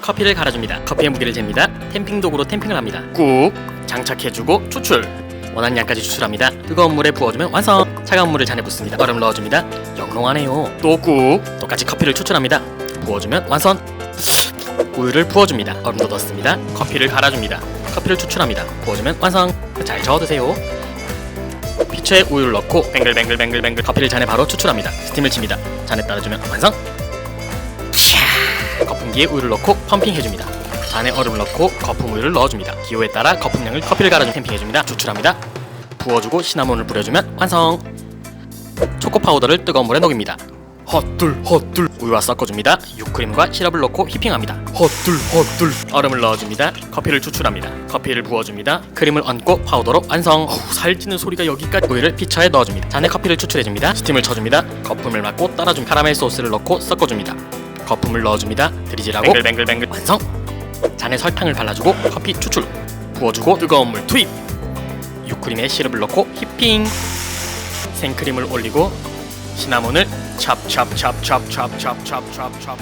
커피를 갈아줍니다. 커피의 무게를 잽니다. 템핑 도구로 템핑을 합니다. 꾹 장착해주고 추출. 원하는 양까지 추출합니다. 뜨거운 물에 부어주면 완성. 차가운 물을 잔에 붓습니다. 얼음 넣어줍니다. 영롱하네요. 또 꾹 똑같이 커피를 추출합니다. 부어주면 완성. 우유를 부어줍니다. 얼음도 넣습니다. 커피를 갈아줍니다. 커피를 추출합니다. 부어주면 완성. 잘 저어 드세요. 피처에 우유를 넣고 뱅글뱅글뱅글뱅글 커피를 잔에 바로 추출합니다. 스팀을 칩니다. 잔에 따라주면 완성. 샤! 거품기에 우유를 넣고 펌핑해줍니다. 잔에 얼음을 넣고 거품 우유를 넣어줍니다. 기호에 따라 거품량을 커피를 갈아준 캠핑해줍니다. 추출합니다. 부어주고 시나몬을 뿌려주면 완성. 초코 파우더를 뜨거운 물에 녹입니다. 헛둘 헛둘 우유와 섞어줍니다. 유크림과 시럽을 넣고 휘핑합니다. 헛둘 헛둘 얼음을 넣어줍니다. 커피를 추출합니다. 커피를 부어줍니다. 크림을 얹고 파우더로 완성. 어우, 살찌는 소리가 여기까지. 우유를 피처에 넣어줍니다. 잔에 커피를 추출해줍니다. 스팀을 쳐줍니다. 거품을 막고 따라줍 카라멜 소스를 넣고 섞어줍니다. 거품을 넣어줍니다. 드리즐하고 뱅글뱅글뱅글 완성. 잔에 설탕을 발라주고 커피 추출. 부어주고 뜨거운 물 투입. 유크림에 시럽을 넣고 휘핑. 생크림을 올리고 시나몬을 찹찹찹찹찹찹찹찹찹찹찹